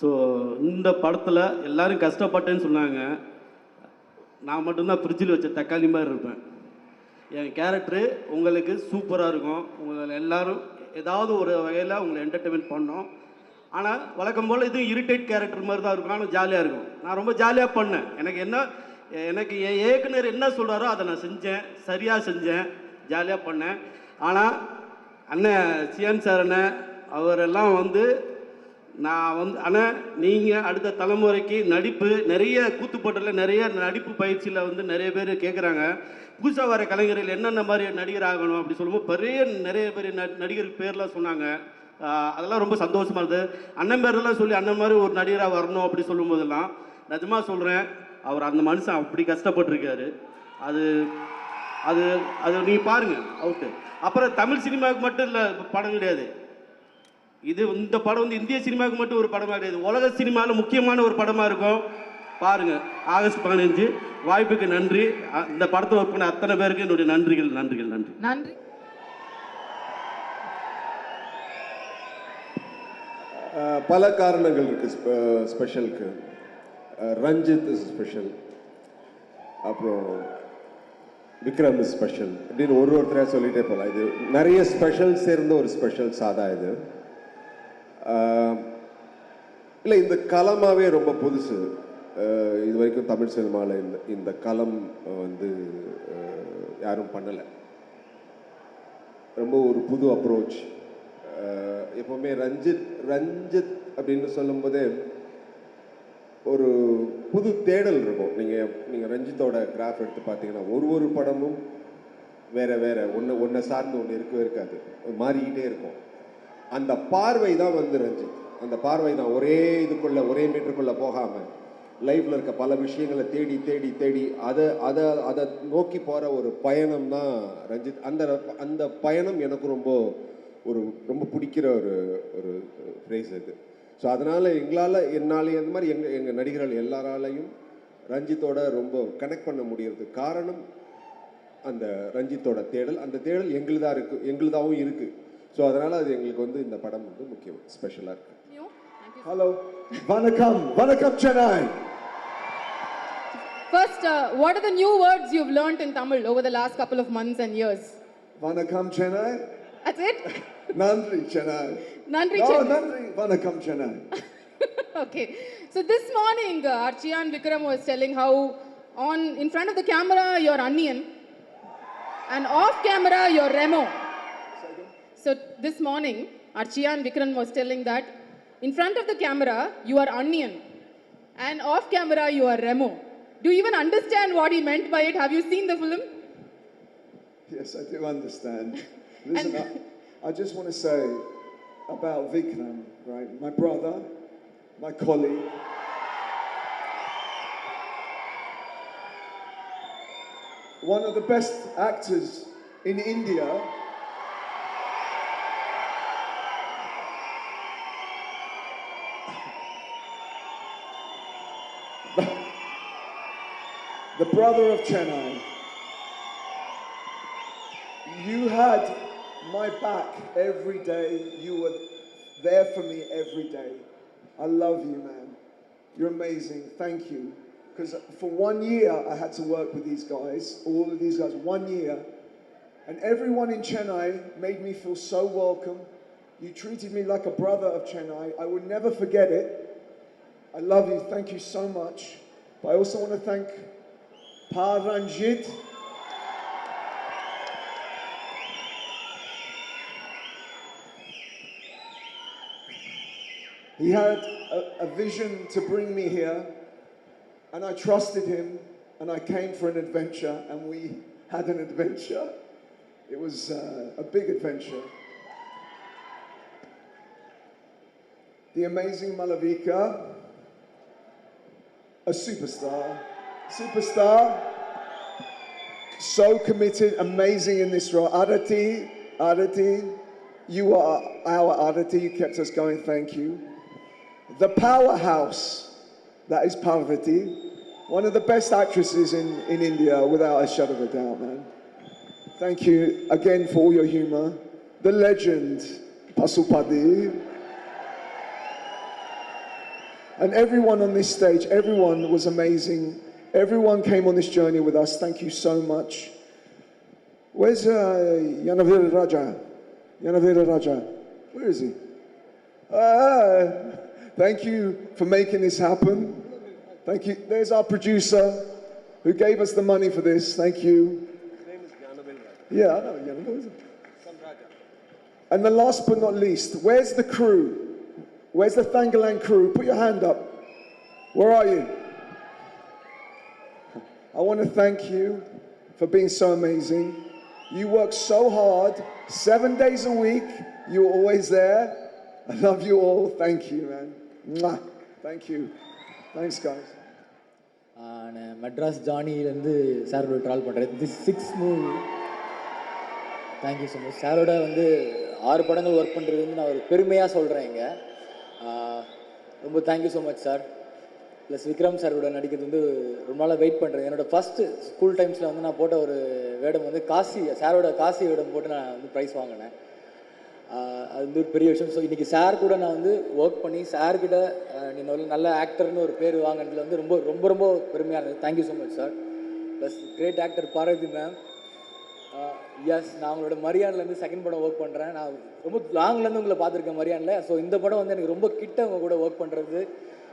So இந்த படத்தில் எல்லோரும் கஷ்டப்பட்டேன்னு சொன்னாங்க. நான் மட்டும்தான் ஃப்ரிட்ஜில் வச்ச தக்காளி மாதிரி இருப்பேன். என் கேரக்டரு உங்களுக்கு சூப்பராக இருக்கும். உங்களை எல்லாரும் ஏதாவது ஒரு வகையில் உங்களை என்டர்டெயின்மெண்ட் பண்ணோம். ஆனால் வழக்கம் போல் இதுவும் இரிட்டேட் கேரக்டர் மாதிரி தான் இருக்கும். ஆனால் ஜாலியாக இருக்கும். நான் ரொம்ப ஜாலியாக பண்ணேன். எனக்கு என்ன எனக்கு என் இயக்குனர் என்ன சொல்கிறாரோ அதை நான் செஞ்சேன். சரியாக செஞ்சேன். ஜாலியாக பண்ணேன். ஆனால் அண்ணன் சிஎன் சார் அண்ணன் அவரெல்லாம் வந்து நான் வந்து ஆனால் நீங்கள் அடுத்த தலைமுறைக்கு நடிப்பு நிறைய கூத்துப்பட்டில் நிறைய நடிப்பு பயிற்சியில் வந்து நிறைய பேர் கேட்குறாங்க புதுசாக வர கலைஞர்கள் என்னென்ன மாதிரி நடிகர் ஆகணும் அப்படி சொல்லும்போது பெரிய நிறைய பேர் ந நடிகர் பேர்லாம் சொன்னாங்க. அதெல்லாம் ரொம்ப சந்தோஷமாக இருந்தது. அண்ணன் பேரெல்லாம் சொல்லி அண்ணன் மாதிரி ஒரு நடிகராக வரணும் அப்படி சொல்லும் போதெல்லாம் நிஜமாக சொல்கிறேன் அவர் அந்த மனுஷன் அப்படி கஷ்டப்பட்டிருக்காரு. அது அது அது நீங்கள் பாருங்கள் அவுட்டு. அப்புறம் தமிழ் சினிமாவுக்கு மட்டும் இல்லை படம் கிடையாது. இது இந்த படம் வந்து இந்திய சினிமாவுக்கு மட்டும் ஒரு படமாக கிடையாது. உலக சினிமாவில் முக்கியமான ஒரு படமாக இருக்கும். பாருங்க ஆகஸ்ட் பதினஞ்சு. வாய்ப்புக்கு நன்றி. இந்த படத்தை ஒர்க் பண்ண அத்தனை பேருக்கு என்னுடைய நன்றிகள் நன்றிகள் நன்றி. நன்றி. பல காரணங்கள் இருக்கு ஸ்பெ- ஸ்பெஷலுக்கு. ரஞ்சித் இஸ் ஸ்பெஷல் அப்புறம் விக்ரம் இஸ் ஸ்பெஷல் அப்படின்னு ஒரு ஒருத்தரையாக சொல்லிட்டே போகலாம் இது நிறைய ஸ்பெஷல் சேர்ந்த ஒரு ஸ்பெஷல் சாதா இது. இல்லை இந்த களமாகவே ரொம்ப புதுசு. இது வரைக்கும் தமிழ் சினிமாவில் இந்த இந்த களம் வந்து யாரும் பண்ணலை. ரொம்ப ஒரு புது அப்ரோச் எப்போவுமே ரஞ்சித் ரஞ்சித் அப்படின்னு சொல்லும்போதே ஒரு புது தேடல் இருக்கும். நீங்கள் நீங்கள் ரஞ்சித்தோட கிராஃப் எடுத்து பார்த்தீங்கன்னா ஒரு ஒரு படமும் வேறு வேறு ஒன்று ஒன்றை சார்ந்து ஒன்று இருக்கவே இருக்காது. மாறிக்கிட்டே இருக்கும். அந்த பார்வை தான் வந்து ரஞ்சித். அந்த பார்வை தான் ஒரே இதுக்குள்ளே ஒரே மீட்டருக்குள்ளே போகாமல் லைஃப்பில் இருக்க பல விஷயங்களை தேடி தேடி தேடி அதை அதை அதை நோக்கி போகிற ஒரு பயணம் தான் ரஞ்சித். அந்த அந்த பயணம் எனக்கு ரொம்ப ஒரு ரொம்ப பிடிக்கிற ஒரு ஒரு ஃப்ரேஸ் இது ஸோ அதனால் எங்களால் என்னாலே அந்த மாதிரி எங்கள் எங்கள் நடிகர்கள் எல்லாராலையும் ரஞ்சித்தோட ரொம்ப கனெக்ட் பண்ண முடியறது காரணம் அந்த ரஞ்சித்தோட தேடல். அந்த தேடல் எங்களுதாக இருக்குது எங்களுதாவும் இருக்குது ஸோ அதனால அது எங்களுக்கு வந்து இந்த படம் வந்து முக்கியம் ஸ்பெஷலாக இருக்கு You. Thank you. Hello. Vanakkam. Vanakkam Chennai. First, uh, what are the new words you've learnt in Tamil over the last couple of months and years? Vanakkam Chennai. That's it? Nandri Chennai. Nandri No, Chennai. Nandri. Vanakkam Chennai. okay. So this morning, uh, Archian Vikram was telling how on in front of the camera you're onion, and off camera you're Remo. So this morning, Archian Vikram was telling that in front of the camera you are onion, and off camera you are Remo. Do you even understand what he meant by it? Have you seen the film? Yes, I do understand. Listen, I, I just want to say about Vikram, right? My brother, my colleague. One of the best actors in India. the brother of Chennai. You had my back every day. You were there for me every day. I love you, man. You're amazing. Thank you. Because for one year, I had to work with these guys, all of these guys, one year. And everyone in Chennai made me feel so welcome. You treated me like a brother of Chennai. I will never forget it. I love you. Thank you so much. But I also want to thank Paranjit. He had a, a vision to bring me here, and I trusted him, and I came for an adventure, and we had an adventure. It was uh, a big adventure. The amazing Malavika, a superstar. Superstar. So committed, amazing in this role. Aditi, Aditi, you are our Aditi. You kept us going. Thank you. The powerhouse that is Parvati, one of the best actresses in, in India, without a shadow of a doubt, man. Thank you again for all your humor. The legend, Pasupadi. And everyone on this stage, everyone was amazing. Everyone came on this journey with us. Thank you so much. Where's uh, Yanavira Raja? Yanavira Raja. Where is he? Ah, thank you for making this happen. Thank you. There's our producer who gave us the money for this. Thank you. His name is Yanavir Yeah, I know. Yanavira. And the last but not least, where's the crew? Where's the Thangalang crew? Put your hand up. Where are you? I want to thank you for being so amazing. You work so hard, seven days a week. You're always there. I love you all. Thank you, man. Mwah. Thank you. Thanks, guys. நான் மெட்ராஸ் ஜானியிலேருந்து சாரோட travel பண்ணுறேன் this six movie thank you so much சாரோட வந்து ஆறு படங்கள் work பண்ணுறது வந்து நான் ஒரு பெருமையாக சொல்கிறேன் இங்கே ரொம்ப thank you so much sir plus Vikram சாரோட நடிக்கிறது வந்து ரொம்ப நாளாக வெயிட் பண்ணுறேன் என்னோட ஃபஸ்ட்டு ஸ்கூல் டைம்ஸில் வந்து நான் போட்ட ஒரு வேடம் வந்து காசி சாரோட காசி வேடம் போட்டு நான் வந்து ப்ரைஸ் வாங்கினேன். அது வந்து ஒரு பெரிய விஷயம். ஸோ இன்றைக்கி சார் கூட நான் வந்து ஒர்க் பண்ணி சார்கிட்ட நீ நல்ல நல்ல ஆக்டர்னு ஒரு பேர் வாங்கினதுல வந்து ரொம்ப ரொம்ப ரொம்ப பெருமையாக இருந்தது. Thank you so much sir plus great actor Bharathi ma'am Uh, yes நான் உங்களோட மரியான்லேருந்து செகண்ட் படம் ஒர்க் பண்ணுறேன் நான் ரொம்ப லாங்லேருந்து உங்களை பார்த்துருக்கேன் மரியானில் ஸோ இந்த படம் வந்து எனக்கு ரொம்ப கிட்ட உங்கள் கூட ஒர்க் பண்ணுறது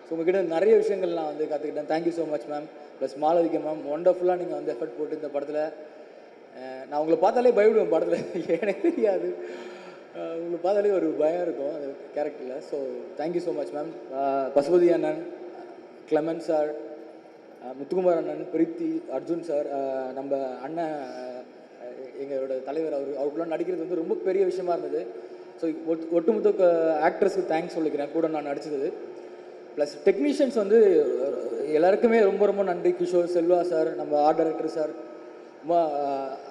ஸோ உங்ககிட்ட நிறைய விஷயங்கள் நான் வந்து கற்றுக்கிட்டேன் thank you so much ma'am plus Malavika ma'am ஒண்டர்ஃபுல்லாக நீங்கள் வந்து எஃபர்ட் போட்டு இந்த படத்தில் நான் உங்களை பார்த்தாலே பயப்படுவேன் படத்தில். எனக்கு தெரியாது. உங்களை பார்த்தாலே ஒரு பயம் இருக்கும் அந்த கேரக்டரில் so thank you so much ma'am Pasupathi அண்ணன் கிளமன் சார் முத்துக்குமார் அண்ணன் பிரீத்தி அர்ஜுன் சார் நம்ம அண்ணன் எங்களோட தலைவர் அவர் அவருக்குள்ள நடிக்கிறது வந்து ரொம்ப பெரிய விஷயமா இருந்தது. ஸோ ஒட்டுமொத்த ஆக்ட்ரஸ்க்கு தேங்க்ஸ் சொல்லிக்கிறேன். கூட நான் நடிச்சது. ப்ளஸ் டெக்னீஷியன்ஸ் வந்து எல்லாருக்குமே ரொம்ப ரொம்ப நன்றி. கிஷோர் செல்வா சார் நம்ம ஆர்ட் டைரக்டர் சார். ரொம்ப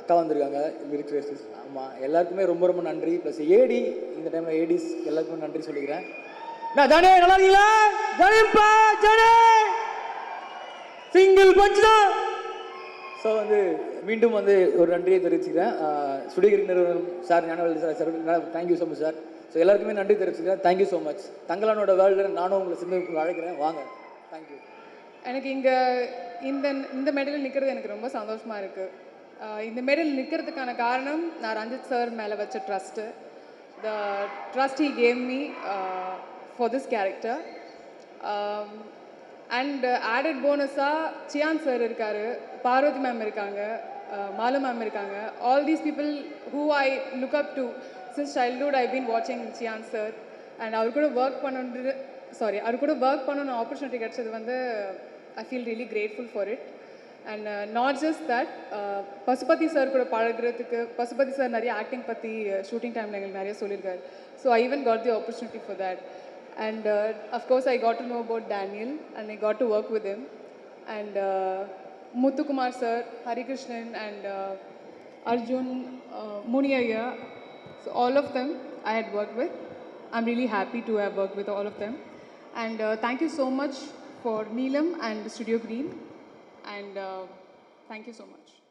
அக்கா வந்திருக்காங்க. லிரிக்ஸ் ஆமாம் எல்லாருக்குமே ரொம்ப ரொம்ப நன்றி. ப்ளஸ் ஏடி இந்த டைமில் ஏடிஸ் எல்லாருக்குமே நன்றி சொல்லிக்கிறேன். நான் ஜானே நல்லா இருக்கீங்களா? ஜானேப்பா ஜானே! சிங்கிள் பஞ்ச் தான். ஸோ வந்து மீண்டும் வந்து ஒரு நன்றியை தெரிவிச்சுக்கிறேன். சுடிகிரி நிறுவனம் sir Gnanavel sir sir thank you so much sir. So எல்லாருக்குமே நன்றி தெரிவிச்சுக்கிறேன். தேங்க்யூ ஸோ மச் தங்களானோட வேர்ல்டில் நானும் உங்களை சிந்து அழைக்கிறேன். வாங்க. தேங்க்யூ எனக்கு இங்கே இந்த இந்த மெடலில் நிற்கிறது எனக்கு ரொம்ப சந்தோஷமாக இருக்குது இந்த மெடல் நிற்கிறதுக்கான காரணம் நான் ரஞ்சித் சார் மேலே வச்ச trust the trust he came me for this character and added போனஸாக Chiyaan sir இருக்கார் பார்வதி மேம் இருக்காங்க மாலு மேம் இருக்காங்க. All these people who I look up to since childhood I been வாட்சிங் சியான் சார் அண்ட் அவர் கூட ஒர்க் பண்ணுன்றது சாரி அவர் கூட work பண்ணணும் opportunity கிடச்சது வந்து I feel really grateful for it and not just that Pasupathi sir கூட பழகிறதுக்கு பசுபதி சார் நிறைய ஆக்டிங் பற்றி ஷூட்டிங் டைமில் எங்களுக்கு நிறைய சொல்லியிருக்காரு. So I even got the opportunity for that And uh, of course, I got to know about Daniel and I got to work with him. And uh, Muthu Kumar sir, Hari Krishnan, and uh, Arjun uh, So, all of them I had worked with. I'm really happy to have worked with all of them. And uh, thank you so much for Neelam and Studio Green. And uh, thank you so much.